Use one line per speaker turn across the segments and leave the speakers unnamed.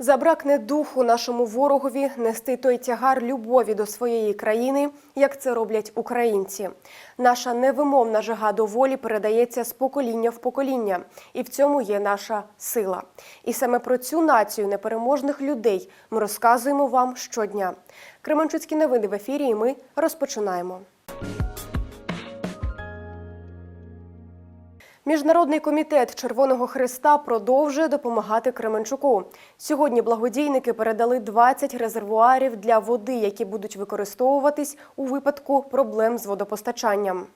Забракне духу нашому ворогові нести той тягар любові до своєї країни, як це роблять українці. Наша невимовна жага до волі передається з покоління в покоління, і в цьому є наша сила. І саме про цю націю непереможних людей ми розказуємо вам щодня. Кременчуцькі новини в ефірі. І ми розпочинаємо. Міжнародний комітет Червоного Христа продовжує допомагати Кременчуку. Сьогодні благодійники передали 20 резервуарів для води, які будуть використовуватись у випадку проблем з водопостачанням.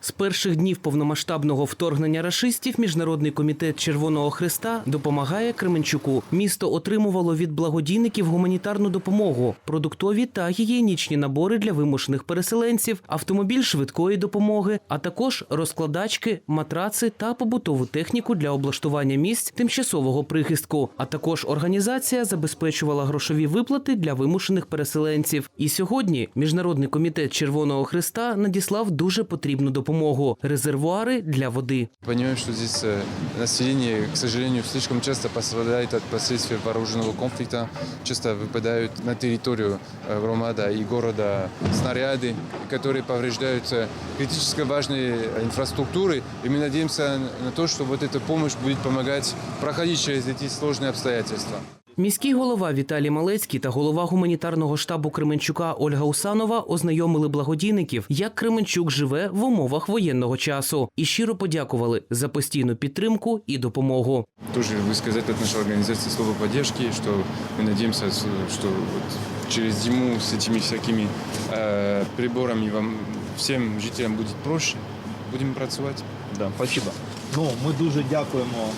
З перших днів повномасштабного вторгнення рашистів Міжнародний комітет Червоного Христа допомагає Кременчуку. Місто отримувало від благодійників гуманітарну допомогу, продуктові та гігієнічні набори для вимушених переселенців, автомобіль швидкої допомоги, а також розкладачки, матраци та побутову техніку для облаштування місць тимчасового прихистку. А також організація забезпечувала грошові виплати для вимушених переселенців. І сьогодні Міжнародний комітет Червоного Христа надіслав дуже потрібну допомогу резервуари для води.
Понимаем, что здесь э, население, к сожалению, слишком часто пострадает от последствий вооруженного конфликта. Часто выпадают на территорию э, громада и города снаряды, которые повреждают э, критически важные инфраструктуры. И мы надеемся на то, что вот эта помощь будет помогать проходить через эти сложные обстоятельства.
Міський голова Віталій Малецький та голова гуманітарного штабу Кременчука Ольга Усанова ознайомили благодійників, як Кременчук живе в умовах воєнного часу, і щиро подякували за постійну підтримку і допомогу.
Тоже высказать от нашей организации слово поддержки, что мы надеемся, с- что вот через зиму с этими всякими э, приборами вам всем жителям будет проще. Будем працювати.
Да, спасибо. Ну, ми дуже дякуємо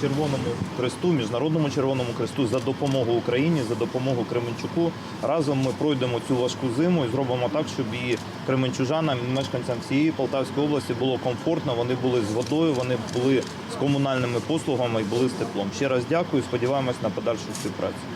Червоному Хресту, Міжнародному Червоному Хресту за допомогу Україні, за допомогу Кременчуку. Разом ми пройдемо цю важку зиму і зробимо так, щоб і кременчужанам, і мешканцям всієї Полтавської області було комфортно. Вони були з водою, вони були з комунальними послугами і були з теплом. Ще раз дякую. Сподіваємось на подальшу співпрацю.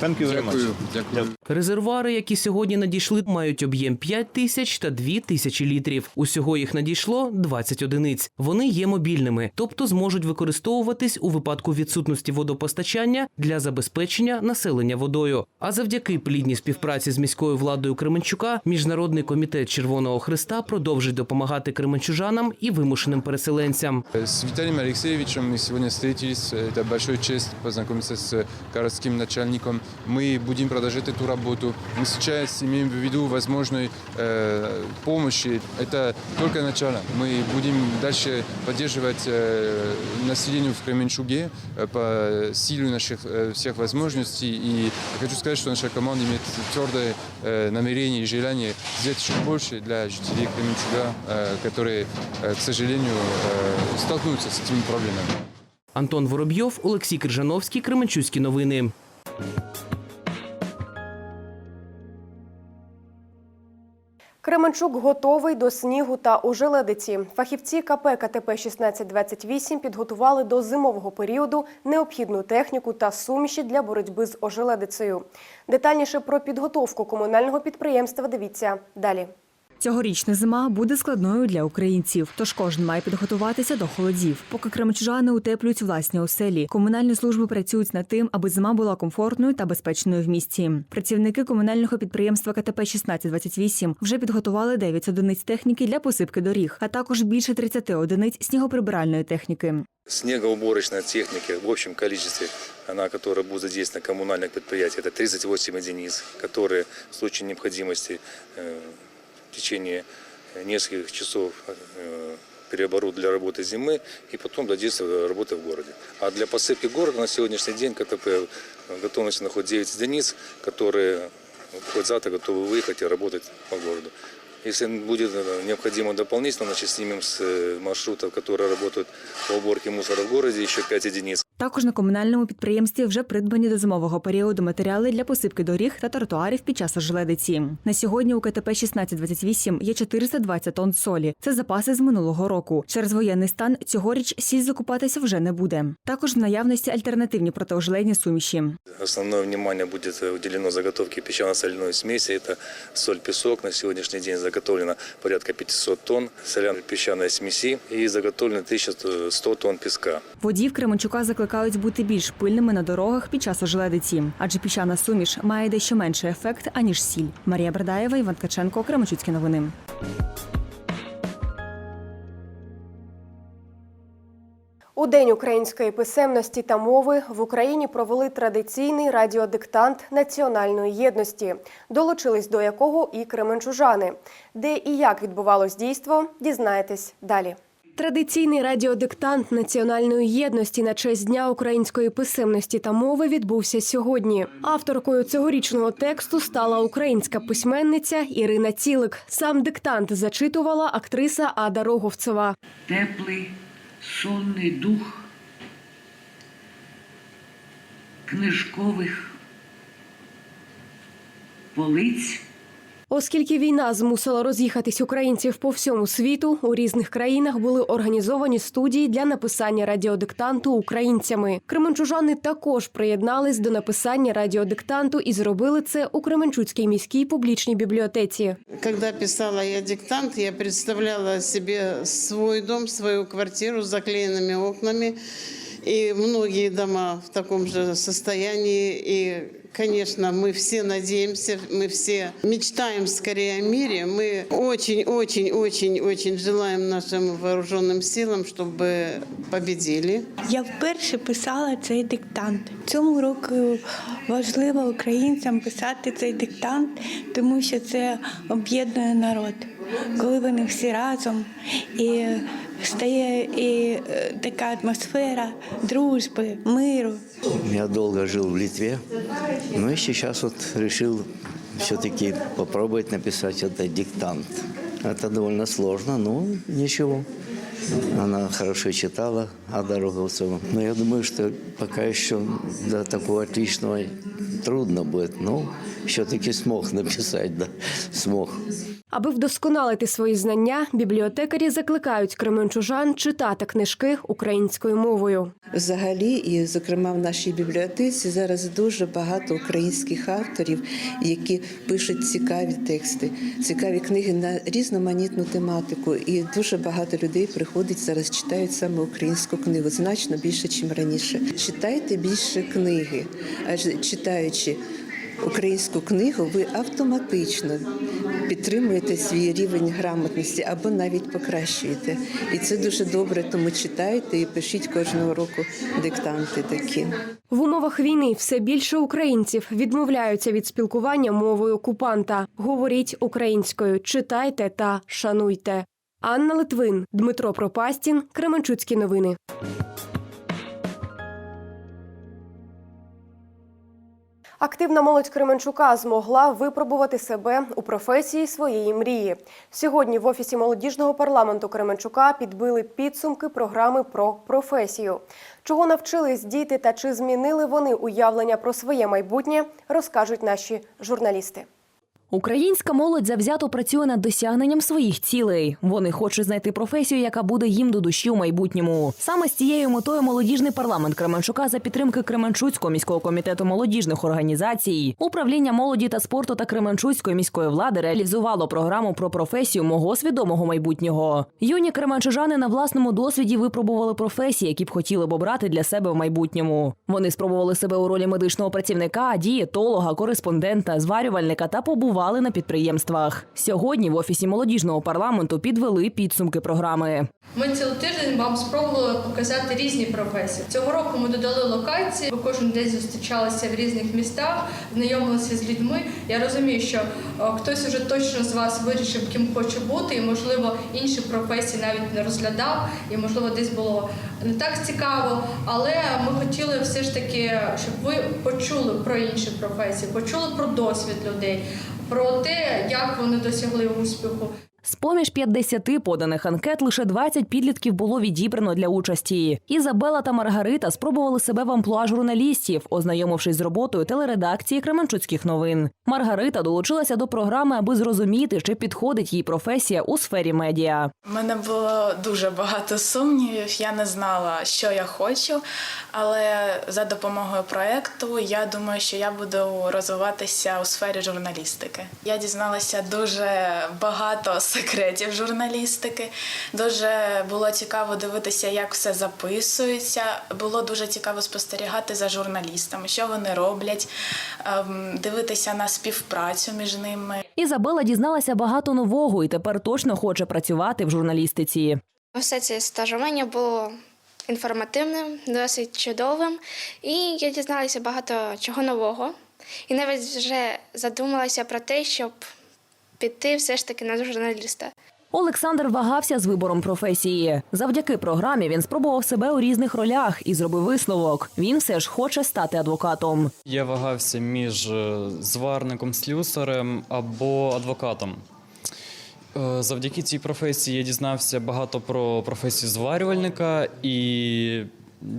Thank you very much.
Дякую. Дякую.
Резервуари, які сьогодні надійшли, мають об'єм 5 тисяч та 2 тисячі літрів. Усього їх надійшло 20 одиниць. Вони є мобільними, тобто зможуть використовуватись у випадку відсутності водопостачання для забезпечення населення водою. А завдяки плідній співпраці з міською владою Кременчука, міжнародний комітет Червоного Христа продовжить допомагати кременчужанам і вимушеним переселенцям.
С Виталием Алексеевичем мы сегодня встретились. Это большая честь познакомиться с городским начальником Мы будем продолжать эту работу. Мы сейчас имеем в виду возможной э, помощи. Это только начало. Мы будем дальше поддерживать э, население в Кременчуге э, по силе наших э, всех возможностей. И я хочу сказать, что наша команда имеет твердое э, намерение и желание сделать еще больше для жителей Кременчуга, э, которые, э, к сожалению, э, столкнутся с этими проблемами.
Антон Воробйов, Олексій Крижановський, Кременчуцькі новини.
Кременчук готовий до снігу та ожеледиці. Фахівці КП КТП 1628 підготували до зимового періоду необхідну техніку та суміші для боротьби з ожеледицею. Детальніше про підготовку комунального підприємства дивіться далі.
Цьогорічна зима буде складною для українців, тож кожен має підготуватися до холодів. Поки кремчужани утеплюють власні оселі, комунальні служби працюють над тим, аби зима була комфортною та безпечною в місті. Працівники комунального підприємства КТП 1628 вже підготували 9 одиниць техніки для посипки доріг, а також більше 30 одиниць снігоприбиральної техніки.
Снегоуборочной техники в общем количестве, она, которая будет задействована в коммунальных предприятиях, это 38 единиц, которые в случае необходимости э, в течение нескольких часов э, переоборудуют для работы зимы и потом для действия работы в городе. А для посыпки города на сегодняшний день КТП готовности находит 9 единиц, которые хоть завтра готовы выехать и работать по городу. Если будет э, необходимо дополнительно, значит, снимем с э, маршрутов, которые работают по уборке мусора в городе, еще 5 единиц.
Також на комунальному підприємстві вже придбані до зимового періоду матеріали для посипки доріг та тротуарів під час ожеледиці. На сьогодні у КТП 1628 є 420 тонн солі. Це запаси з минулого року. Через воєнний стан цьогоріч сіль закупатися вже не буде. Також в наявності альтернативні протиожеледні суміші.
Основное внимание будет э, уделено заготовке песчано-соляной смеси. Это соль-песок. На сегодняшний день заготовлено порядка 500 тонн соляно-песчаной смеси и заготовлено 1100 тонн песка.
Водіїв Кременчука закликають закликають бути більш пильними на дорогах під час ожеледиці, адже піщана суміш має дещо менший ефект аніж сіль. Марія Бердаєва, Іван Ткаченко, Кременчуцькі новини.
У День української писемності та мови в Україні провели традиційний радіодиктант національної єдності, долучились до якого і кременчужани. Де і як відбувалось дійство, дізнаєтесь далі. Традиційний радіодиктант національної єдності на честь Дня української писемності та мови відбувся сьогодні. Авторкою цьогорічного тексту стала українська письменниця Ірина Цілик. Сам диктант зачитувала актриса Ада Роговцева.
теплий, сонний дух книжкових полиць.
Оскільки війна змусила роз'їхатись українців по всьому світу, у різних країнах були організовані студії для написання радіодиктанту українцями. Кременчужани також приєднались до написання радіодиктанту і зробили це у Кременчуцькій міській публічній бібліотеці.
Когда писала я диктант, я представляла себе свой дом, свою квартиру с заклеенными окнами. И многие дома в таком же состоянии. И, конечно, мы все надеемся, мы все мечтаем скорее о мире. Мы очень-очень-очень-очень желаем нашим вооруженным силам, чтобы победили.
Я вперше писала цей диктант. Цьому року важливо українцям писати цей диктант, тому що це об'єднує народ. Коли вони всі разом і стає і е, така атмосфера дружби, миру.
Я долго жил в Литве, но и сейчас вот решил все-таки попробовать написать этот диктант. Это довольно сложно, но ничего. Она хорошо читала Ада Роговцева. Но я думаю, что пока еще до такого отличного трудно будет. Но все-таки смог написать, да, смог.
Аби вдосконалити свої знання, бібліотекарі закликають кременчужан читати книжки українською мовою.
Взагалі, і зокрема в нашій бібліотеці зараз дуже багато українських авторів, які пишуть цікаві тексти, цікаві книги на різноманітну тематику. І дуже багато людей приходить зараз, читають саме українську книгу, значно більше, ніж раніше. Читайте більше книги, адже читаючи. Українську книгу ви автоматично підтримуєте свій рівень грамотності або навіть покращуєте. І це дуже добре, тому читайте і пишіть кожного року диктанти такі.
В умовах війни все більше українців відмовляються від спілкування мовою окупанта. Говоріть українською, читайте та шануйте. Анна Литвин, Дмитро Пропастін, Кременчуцькі новини. Активна молодь Кременчука змогла випробувати себе у професії своєї мрії. Сьогодні в офісі молодіжного парламенту Кременчука підбили підсумки програми про професію. Чого навчились діти та чи змінили вони уявлення про своє майбутнє, розкажуть наші журналісти.
Українська молодь завзято працює над досягненням своїх цілей. Вони хочуть знайти професію, яка буде їм до душі у майбутньому. Саме з цією метою молодіжний парламент Кременчука за підтримки Кременчуцького міського комітету молодіжних організацій, управління молоді та спорту та Кременчуцької міської влади реалізувало програму про професію мого свідомого майбутнього. Юні кременчужани на власному досвіді випробували професії, які б хотіли б обрати для себе в майбутньому. Вони спробували себе у ролі медичного працівника, дієтолога, кореспондента, зварювальника та побували на підприємствах. Сьогодні в офісі молодіжного парламенту підвели підсумки програми.
Ми цілий тиждень вам спробували показати різні професії. Цього року ми додали локації. Ви кожен день зустрічалися в різних містах, знайомилися з людьми. Я розумію, що хтось уже точно з вас вирішив, ким хоче бути, і можливо інші професії навіть не розглядав, і можливо десь було не так цікаво. Але ми хотіли все ж таки, щоб ви почули про інші професії, почули про досвід людей, про те, як вони досягли успіху.
З поміж 50 поданих анкет лише 20 підлітків було відібрано для участі. Ізабела та Маргарита спробували себе в амплуа журналістів, ознайомившись з роботою телередакції Кременчуцьких новин. Маргарита долучилася до програми, аби зрозуміти, чи підходить їй професія у сфері медіа.
У мене було дуже багато сумнівів. Я не знала, що я хочу, але за допомогою проекту я думаю, що я буду розвиватися у сфері журналістики. Я дізналася дуже багато секретів журналістики. Дуже було цікаво дивитися, як все записується. Було дуже цікаво спостерігати за журналістами, що вони роблять, ем, дивитися на співпрацю між ними.
Ізабела дізналася багато нового і тепер точно хоче працювати в журналістиці.
Все це стажування було інформативним, досить чудовим, і я дізналася багато чого нового. І навіть вже задумалася про те, щоб піти все ж таки на журналіста.
Олександр вагався з вибором професії. Завдяки програмі він спробував себе у різних ролях і зробив висновок. Він все ж хоче стати адвокатом.
Я вагався між е, зварником, слюсарем або адвокатом. Е, Завдяки цій професії я дізнався багато про професію зварювальника, і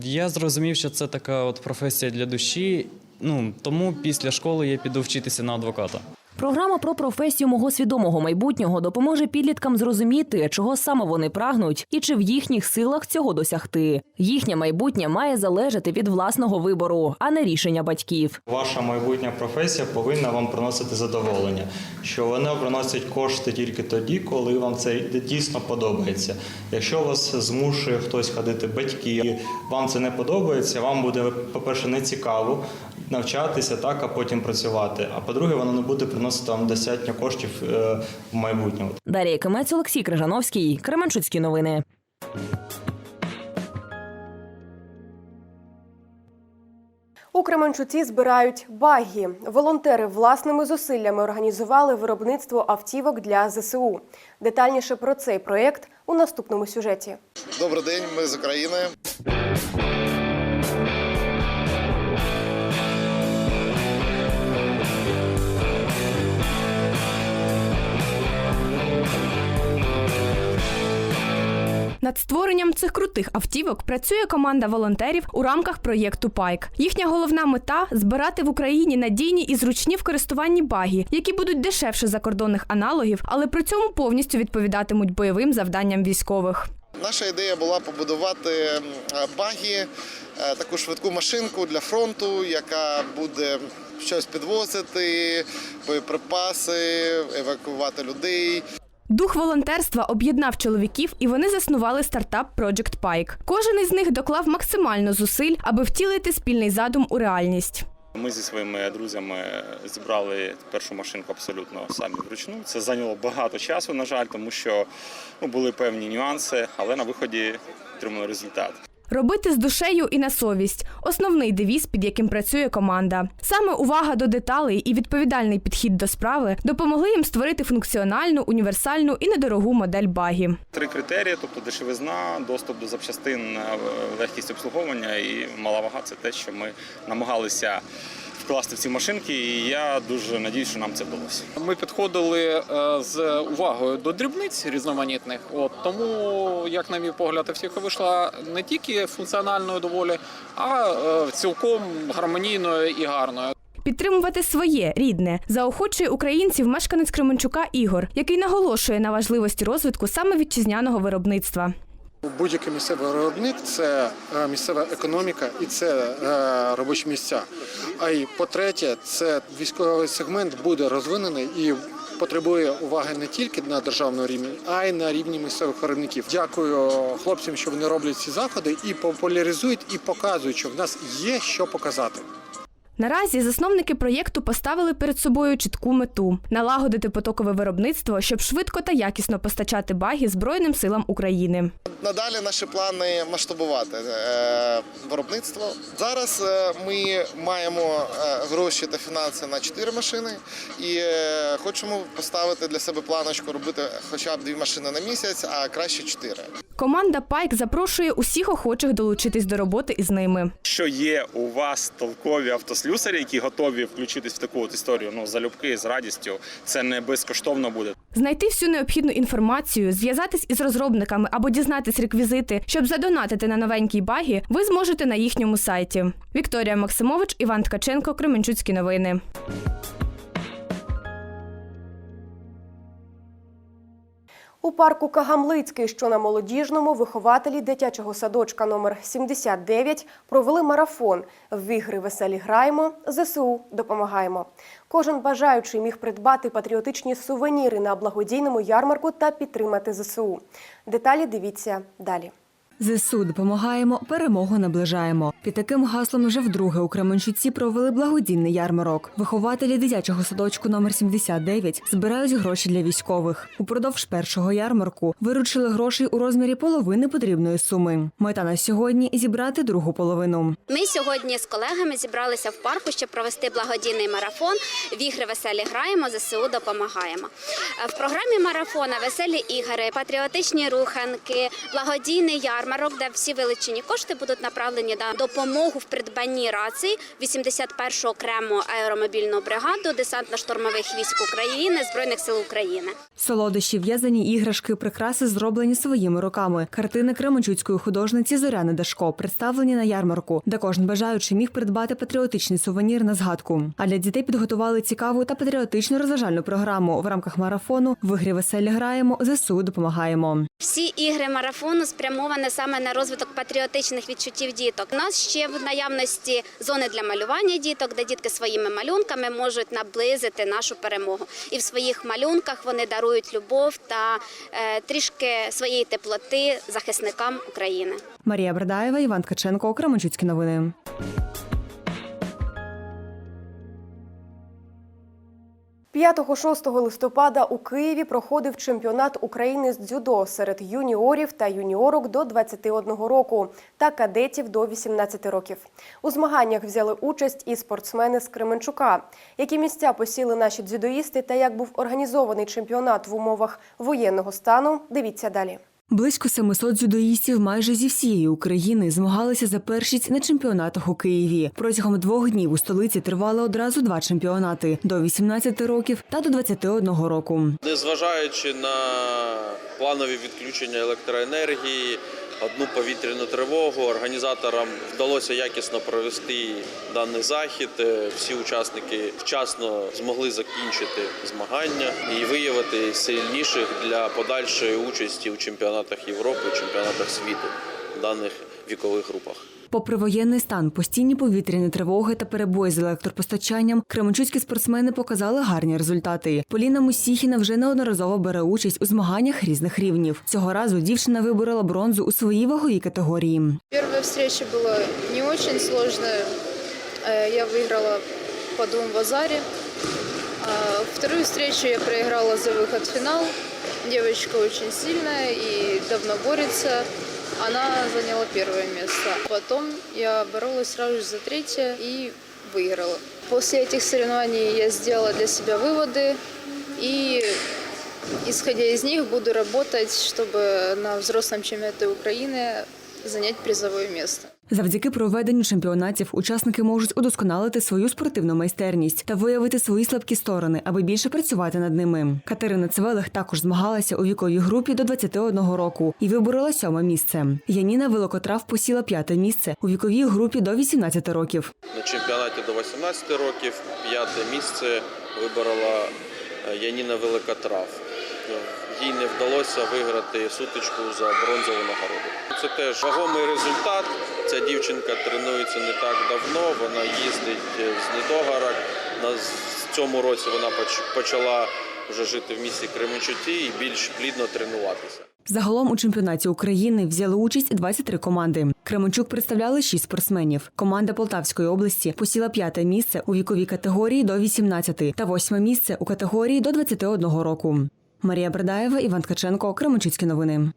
я зрозумів, що це така от професія для душі. Ну тому після школи я піду вчитися на адвоката.
Програма про професію мого свідомого майбутнього допоможе підліткам зрозуміти, чого саме вони прагнуть, і чи в їхніх силах цього досягти. Їхнє майбутнє має залежати від власного вибору, а не рішення батьків.
Ваша майбутня професія повинна вам приносити задоволення, що вона приносить кошти тільки тоді, коли вам це дійсно подобається. Якщо вас змушує хтось ходити, батьки, вам це не подобається, вам буде, по-перше, не цікаво навчатися, так, а потім працювати. А по-друге, воно не буде приносити вам достатньо коштів е, в майбутньому.
Дар'я Кимець, Олексій Крижановський, Кременчуцькі новини.
У Кременчуці збирають багі. Волонтери власними зусиллями організували виробництво автівок для ЗСУ. Детальніше про цей проєкт у наступному сюжеті.
Добрий день, ми з України.
Над створенням цих крутих автівок працює команда волонтерів у рамках проєкту Пайк. Їхня головна мета збирати в Україні надійні і зручні в користуванні баги, які будуть дешевше закордонних аналогів, але при цьому повністю відповідатимуть бойовим завданням військових.
Наша ідея була побудувати м, багі, е, таку швидку машинку для фронту, яка буде щось підвозити, боєприпаси, евакуювати людей.
Дух волонтерства об'єднав чоловіків, і вони заснували стартап Project Pike. Кожен із них доклав максимально зусиль, аби втілити спільний задум у реальність.
Ми зі своїми друзями зібрали першу машинку абсолютно самі вручну. Це зайняло багато часу, на жаль, тому що ну, були певні нюанси, але на виході отримали результат.
Робити з душею і на совість основний девіз, під яким працює команда. Саме увага до деталей і відповідальний підхід до справи допомогли їм створити функціональну, універсальну і недорогу модель багі.
Три критерії: тобто дешевизна, доступ до запчастин, е, легкість обслуговування і мала вага це те, що ми намагалися вкласти в ці машинки, і я дуже надіюсь, що нам це вдалося.
Ми підходили е, з увагою до дрібниць різноманітних. От тому, як на мій погляд, автівка вийшла не тільки функціональною доволі, а е, цілком гармонійною і гарною.
Підтримувати своє рідне заохочує українців мешканець Кременчука Ігор, який наголошує на важливості розвитку саме вітчизняного виробництва.
Будь-який місцевий виробник це е, місцева економіка і це е, робочі місця. А й по-третє, це військовий сегмент буде розвинений і потребує уваги не тільки на державному рівні, а й на рівні місцевих виробників. Дякую хлопцям, що вони роблять ці заходи і популяризують, і показують, що в нас є що показати.
Наразі засновники проєкту поставили перед собою чітку мету налагодити потокове виробництво, щоб швидко та якісно постачати баги Збройним силам України.
Надалі наші плани масштабувати е, виробництво. Зараз е, ми маємо е, гроші та фінанси на 4 машини і хочемо поставити для себе планочку робити хоча б дві машини на місяць, а краще 4.
Команда Пайк запрошує усіх охочих долучитись до роботи із ними.
Що є у вас толкові автослюсарі, які готові включитись в таку от історію, ну залюбки з радістю, це не безкоштовно буде.
Знайти всю необхідну інформацію, зв'язатись із розробниками або дізнатись реквізити, щоб задонатити на новенькій багі, ви зможете на їхньому сайті. Вікторія Максимович, Іван Ткаченко, Кременчуцькі новини.
У парку Кагамлицький, що на молодіжному, вихователі дитячого садочка номер 79 провели марафон. В ігри веселі граємо, ЗСУ допомагаємо. Кожен бажаючий міг придбати патріотичні сувеніри на благодійному ярмарку та підтримати ЗСУ. Деталі дивіться далі.
ЗСУ допомагаємо, перемогу наближаємо. Під таким гаслом вже вдруге у Кременчуці провели благодійний ярмарок. Вихователі дитячого садочку номер 79 збирають гроші для військових. Упродовж першого ярмарку виручили грошей у розмірі половини потрібної суми. Мета на сьогодні зібрати другу половину.
Ми сьогодні з колегами зібралися в парку, щоб провести благодійний марафон. В ігри веселі граємо, ЗСУ допомагаємо. Е, В програмі марафона веселі ігри, патріотичні руханки, благодійний ярмарок, де всі вилучені кошти будуть направлені на допомогу в придбанні рацій 81-го окрему аеромобільну бригаду десантно-штурмових військ України Збройних сил України.
Солодощі, в'язані іграшки, прикраси зроблені своїми руками. Картини кременчуцької художниці Зоряни Дашко представлені на ярмарку, де кожен бажаючий міг придбати патріотичний сувенір на згадку. А для дітей підготували цікаву та патріотичну розважальну програму в рамках марафону. В ігрі веселі граємо, ЗСУ допомагаємо.
Всі ігри марафону спрямовані саме на розвиток патріотичних відчуттів діток. У нас ще в наявності зони для малювання діток, де дітки своїми малюнками можуть наблизити нашу перемогу. І в своїх малюнках вони дарують любов та е, трішки своєї теплоти захисникам України.
Марія Бердаєва, Іван Ткаченко, Кременчуцькі новини.
П'ятого-6 листопада у Києві проходив чемпіонат України з дзюдо серед юніорів та юніорок до 21 року та кадетів до 18 років. У змаганнях взяли участь і спортсмени з Кременчука. Які місця посіли наші дзюдоїсти та як був організований чемпіонат в умовах воєнного стану, дивіться далі.
Близько 700 дзюдоїстів майже зі всієї України змагалися за першість на чемпіонатах у Києві. Протягом двох днів у столиці тривали одразу два чемпіонати до 18 років та до 21 року.
Незважаючи на планові відключення електроенергії, одну повітряну тривогу, організаторам вдалося якісно провести даний захід. Е, Всі учасники вчасно змогли закінчити змагання і виявити сильніших для подальшої участі у чемпіонатах Європи, чемпіонатах світу в даних вікових групах.
Попри воєнний стан, постійні повітряні тривоги та перебої з електропостачанням, кременчуцькі спортсмени показали гарні результати. Поліна Мусіхіна вже неодноразово бере участь у змаганнях різних рівнів. Цього разу дівчина виборола бронзу у своїй ваговій категорії.
Первая встреча была не очень сложная. Э, Я выиграла по двум в Азаре. А Вторую встречу я проиграла за выход в финал. Девочка очень сильная и давно борется. Она заняла первое место. Потом я боролась сразу же за третье и выиграла. После этих соревнований я сделала для себя выводы и исходя из них буду работать, чтобы на взрослом чемпионате Украины занять призовое место.
Завдяки проведенню чемпіонатів учасники можуть удосконалити свою спортивну майстерність та виявити свої слабкі сторони, аби більше працювати над ними. Катерина Цвелих також змагалася у віковій групі до 21 року і виборола сьоме місце. Яніна Великотрав посіла п'яте місце у віковій групі до 18 років.
На чемпіонаті до 18 років п'яте місце виборола е, Яніна Великотрав. Їй не вдалося виграти сутичку за бронзову нагороду. Це теж вагомий результат. Ця дівчинка тренується не так давно. Вона їздить з Недогорок. На цьому році вона поч- почала вже жити в місті Кременчуті і більш плідно тренуватися.
Загалом у чемпіонаті України взяли участь 23 команди. Кременчук представляли 6 спортсменів. Команда Полтавської області посіла п'яте місце у віковій категорії до 18 та восьме місце у категорії до 21 року. Марія Бердаєва, Іван Ткаченко, Кременчуцькі новини.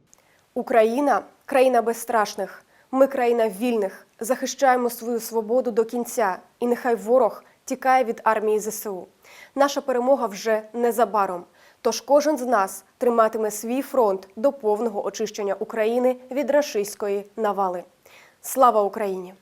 Україна країна безстрашних. Ми країна вільних. Захищаємо свою свободу до кінця. І нехай ворог тікає від армії ЗСУ. Наша перемога вже незабаром. Тож кожен з нас триматиме свій фронт до повного очищення України від рашистської навали. Слава Україні!